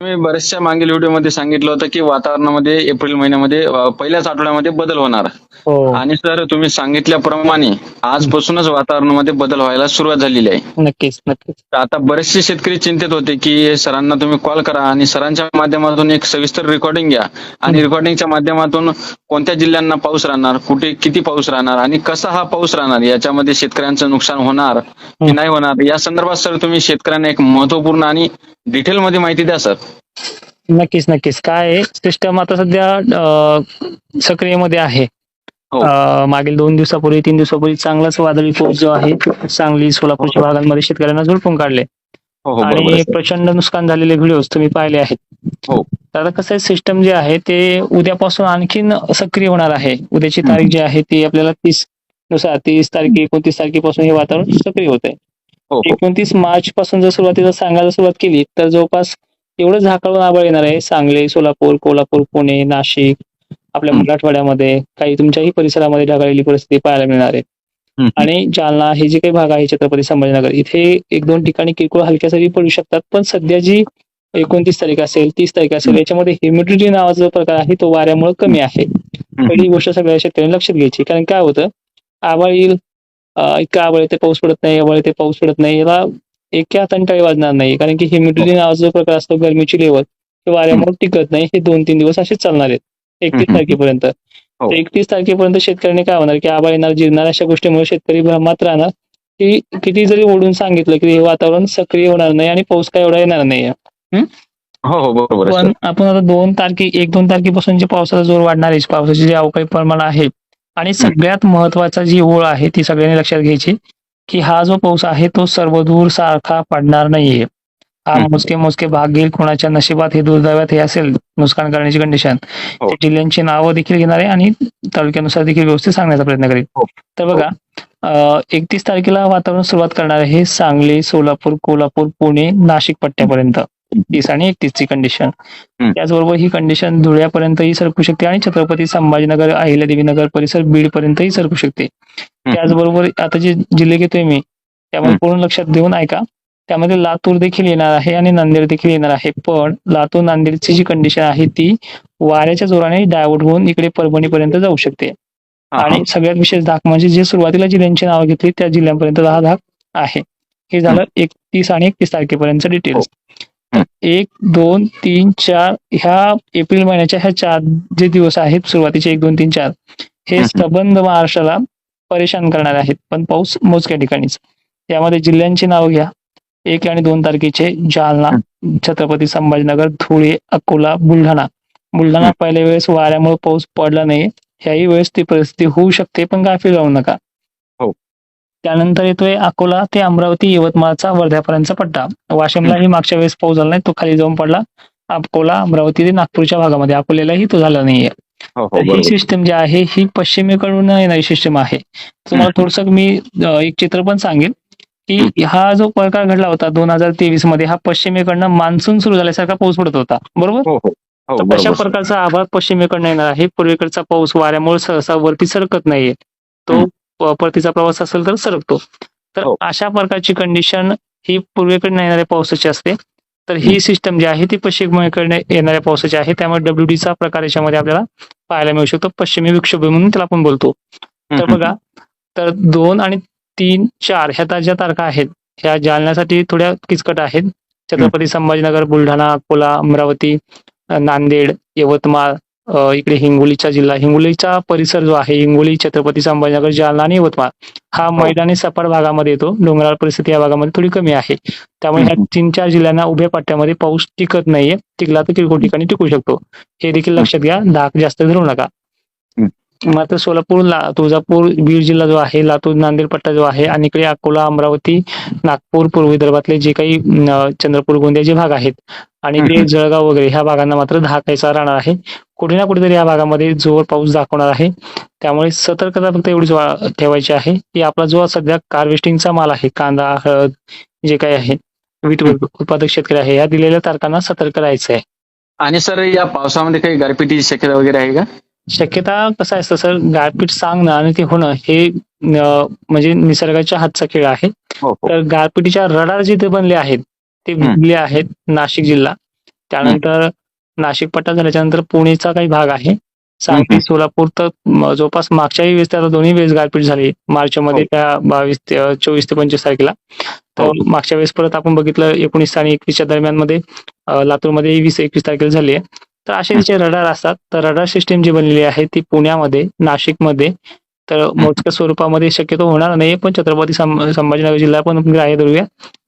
तुम्ही बऱ्याचशा मागील व्हिडिओमध्ये सांगितलं होतं की वातावरणामध्ये एप्रिल महिन्यामध्ये पहिल्याच आठवड्यामध्ये बदल होणार. हो. आणि सर तुम्ही सांगितल्याप्रमाणे आजपासूनच वातावरणामध्ये बदल व्हायला सुरुवात झालेली आहे. नक्कीच नक्कीच. आता बरेचसे शेतकरी चिंतित होते की सरांना तुम्ही कॉल करा आणि सरांच्या माध्यमातून एक सविस्तर रेकॉर्डिंग घ्या. आणि रेकॉर्डिंगच्या माध्यमातून कोणत्या जिल्ह्यांना पाऊस राहणार कुठे किती पाऊस राहणार आणि कसा हा पाऊस राहणार याच्यामध्ये शेतकऱ्यांचं नुकसान होणार की नाही होणार या संदर्भात सर तुम्ही शेतकऱ्यांना एक महत्त्वपूर्ण आणि डिटेलमध्ये माहिती द्या सर. नक्कीच नक्कीच काय सिस्टम आता सध्या सक्रियमध्ये आहे हो. अं, मागील दोन दिवसापूर्वी तीन दिवसापूर्वी चांगलाच वादळी पाऊस जो आहे सांगली सोलापूरच्या भागांमध्ये शेतकऱ्यांना झोडपून काढले हो हो बरोबर आणि आहे. प्रचंड नुकसान झालेले व्हिडिओ तुम्ही पाहिले आहेत हो. तर आता कसं आहे सिस्टम जे आहे ते उद्यापासून आणखीन सक्रिय होणार आहे उद्याची हम्म. तारीख जी आहे ती आपल्याला तीसनुसार तीस तारीख एकोणतीस तारखेपासून हे वातावरण सक्रिय होत आहे हो हो एकोणतीस मार्च पासून जर सुरुवातीला सांगायला सुरुवात केली तर जवळपास एवढं झाकळून आभाळ येणार आहे सांगली सोलापूर कोल्हापूर पुणे नाशिक आपल्या. मराठवाड्यामध्ये काही तुमच्याही परिसरामध्ये ढगाळलेली परिस्थिती पाहायला मिळणार आहे. आणि जालना हे जे काही भाग आहे छत्रपती संभाजीनगर इथे एक दोन ठिकाणी किरकोळ हलक्या सरी पडू शकतात पण सध्या जी एकोणतीस तारीख असेल तीस तारीख असेल. याच्यामध्ये ह्युमिडिटी नावाचा जो प्रकार आहे तो वाऱ्यामुळे कमी आहे. पहिली गोष्ट सगळ्या शेतकऱ्यांनी लक्षात घ्यायची कारण काय होतं आभाळ येईल इतका आभाळ येते पाऊस पडत नाही आभाळ येते पाऊस पडत नाही याला एका तंटाळी वाजणार नाही कारण की ह्युमिडिटी नावाचा जो प्रकार असतो गरमीची लेवल ते वाऱ्यामुळे टिकत नाही हे दोन तीन दिवस असेच चालणार आहेत एकतीस. तारखेपर्यंत हो. एकतीस तारखेपर्यंत शेतकऱ्यांनी काय होणार की आभाळ येणार जिरणार अशा गोष्टीमुळे शेतकरी भ्रमात राहणार की किती जरी ओढून सांगितलं की हे वातावरण सक्रिय होणार नाही आणि पाऊस काय एवढा येणार नाही हो हो बरोबर पण. आपण आता दोन तारखे एक दोन तारखेपासून जे पावसाचा जोर वाढणार आहे पावसाचे जे अवकाळी प्रमाण आहे आणि सगळ्यात महत्त्वाचा जी ओळ आहे ती सगळ्यांनी लक्षात घ्यायची की हा जो पाऊस आहे तो सर्वदूर सारखा पडणार नाहीये हा. मोजके मोजके भाग घेईल कोणाच्या नशिबात हे दुर्दैवात हे असेल नुकसान करण्याची कंडिशन हो. जिल्ह्यांची नावं देखील घेणार आहे आणि तालुक्यानुसार देखील व्यवस्थित सांगण्याचा प्रयत्न करेल हो. तर बघा एकतीस तारखेला वातावरण सुरुवात करणार आहे सांगली सोलापूर कोल्हापूर पुणे नाशिक पट्ट्यापर्यंत तीस आणि एकतीस ची कंडिशन. त्याचबरोबर ही कंडिशन धुळ्यापर्यंतही सरकू शकते आणि छत्रपती संभाजीनगर अहिल्यादेवी नगर परिसर बीड पर्यंतही सरकू शकते. त्याचबरोबर आता जे जिल्हे घेतोय मी हम्म. पूर्ण लक्षात देऊन ऐका. त्यामध्ये लातूर देखील येणार आहे आणि नांदेड देखील येणार आहे. पण लातूर नांदेडची जी कंडिशन आहे ती वाऱ्याच्या जोराने डायव्हर्ट होऊन इकडे परभणीपर्यंत जाऊ शकते. आणि सगळ्यात विशेष धाक म्हणजे जे सुरुवातीला जिल्ह्यांची नावं घेतली त्या जिल्ह्यांपर्यंत हा धाक आहे. हे झालं एकतीस आणि एकतीस तारखेपर्यंत डिटेल्स. एक दोन तीन चार. ह्या एप्रिल महिन्याच्या ह्या चार जे दिवस आहेत सुरुवातीचे एक दोन तीन चार हे. सबंध महाराष्ट्राला परेशान करणार आहेत. पण पाऊस मोजक्या ठिकाणीच. यामध्ये जिल्ह्यांची नावं घ्या. एक आणि दोन तारखेचे जालना छत्रपती संभाजीनगर धुळे अकोला बुलढाणा. बुलढाणा. पहिल्या वेळेस वाऱ्यामुळे पाऊस पडला नाही. ह्याही वेळेस ती परिस्थिती होऊ शकते पण गाफील राहू नका. त्यानंतर येतोय अकोला ते अमरावती यवतमाळचा वर्ध्यापर्यंतचा पट्टा. वाशिमलाही मागच्या वेळेस पाऊस झाला नाही तो खाली जाऊन पडला. अकोला अमरावती ते नागपूरच्या भागामध्ये. अकोल्यालाही तो झाला नाहीये. हो हो ही सिस्टम जी आहे ही पश्चिमेकडून येणारी सिस्टम आहे. तुम्हाला थोडस मी एक चित्र पण सांगेन की हा जो प्रकार घडला होता दोन हजार तेवीसमध्ये हा पश्चिमेकडनं मान्सून सुरू झाल्यासारखा पाऊस पडत होता. बरोबर? हो हो. हो तर अशा सर. प्रकारचा आभाळ पश्चिमेकडनं येणार आहे? पूर्वेकडचा पाऊस वाऱ्यामुळे सहसा वरती सरकत नाहीये. तो परतीचा प्रवास असेल तर सरकतो. तर हो. अशा प्रकारची कंडिशन ही पूर्वेकडनं येणाऱ्या पावसाची असते. तर ही सिस्टम जी आहे ती पश्चिमेकडे येणाऱ्या पावसाची आहे. त्यामुळे डब्ल्यू चा प्रकार याच्यामध्ये आपल्याला पाहायला मिळू शकतो. पश्चिमी विक्षोभ म्हणून त्याला आपण बोलतो. तर बघा तर दोन आणि तीन चार ह्या ज्या तारखा आहेत. ह्या जालन्यासाठी थोड्या किचकट आहेत. छत्रपती संभाजीनगर बुलढाणा अकोला अमरावती नांदेड यवतमाळ इकडे हिंगोलीचा जिल्हा हिंगोलीचा परिसर जो आहे हिंगोली छत्रपती संभाजीनगर जालना आणि यवतमाळ हा मैदानी सपाट भागामध्ये येतो. डोंगराळ परिस्थिती या भागामध्ये थोडी कमी आहे. त्यामुळे ह्या. तीन चार जिल्ह्यांना उभ्या पट्ट्यामध्ये पाऊस टिकत नाहीये. टिकला तर किरकोळ ठिकाणी टिकू शकतो. हे देखील लक्षात घ्या. धाक जास्त धरू नका. मात्र सोलापूर ला तुळजापूर बीड जिल्हा जो आहे लातूर नांदेड पट्टा जो आहे आणि इकडे अकोला अमरावती नागपूर पूर्व विदर्भातले जे काही चंद्रपूर गोंदिया जे भाग आहेत आणि हम्म. जळगाव वगैरे ह्या भागांना मात्र धाकायचा राहणार आहे. कुठे ना कुठेतरी या भागामध्ये जोर पाऊस दाखवणार आहे. त्यामुळे सतर्कता फक्त एवढीच ठेवायची आहे की आपला जो सध्या कार्वेस्टिंगचा माल आहे कांदा हळद जे काही आहे वीट उत्पादक शेतकरी आहे या दिलेल्या तारखांना सतर्क राहायचं आहे. आणि सर या पावसामध्ये काही गारपिटीची शक्यता वगैरे आहे का? शक्यता कसं असतं सर गारपीट सांगणं आणि ते होणं हे म्हणजे निसर्गाच्या हातचा खेळ आहे. हो हो. तर गारपिटीच्या रडार जिथे बनले आहेत ते. बनले आहेत नाशिक जिल्हा. त्यानंतर नाशिक पट्टा झाल्याच्यानंतर पुणेचा काही भाग आहे. सांगली. सोलापूर तर जवळपास मागच्याही वेळेस त्याला दोन्ही वेळेस गारपीट झाली. मार्च मध्ये हो. त्या बावीस ते चोवीस ते पंचवीस तारखेला. तर हो. मागच्या वेळेस परत आपण बघितलं एकोणीस आणि एकवीसच्या दरम्यानमध्ये लातूरमध्ये वीस एकवीस तारखेला झाली आहे. तर असे जे रडार असतात. तर रडार सिस्टीम जी बनलेली आहे ती पुण्यामध्ये नाशिकमध्ये. तर मोजक्या स्वरूपामध्ये शक्यतो होणार नाही पण छत्रपती संभाजीनगर जिल्हा पण ग्राह्य धरूया.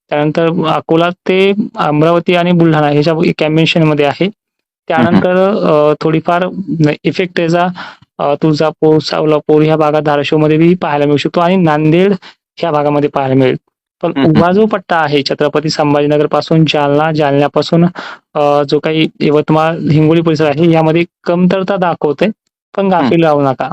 त्यानंतर अकोला ते अमरावती आणि बुलढाणा ह्याच्या कॅम्बिनेशनमध्ये आहे त्यानंतर थोडीफार इफेक्ट त्याचा अं, तुळजापूर सावलापूर ह्या भागात धाराशिवमध्ये बी पाहायला मिळू शकतो आणि नांदेड ह्या भागामध्ये पाहायला मिळेल. पण. उभा जो पट्टा आहे छत्रपती संभाजीनगरपासून जालना जालन्यापासून जो काही यवतमाळ हिंगोली परिसर आहे यामध्ये कमतरता दाखवते पण गाफील राहू नका.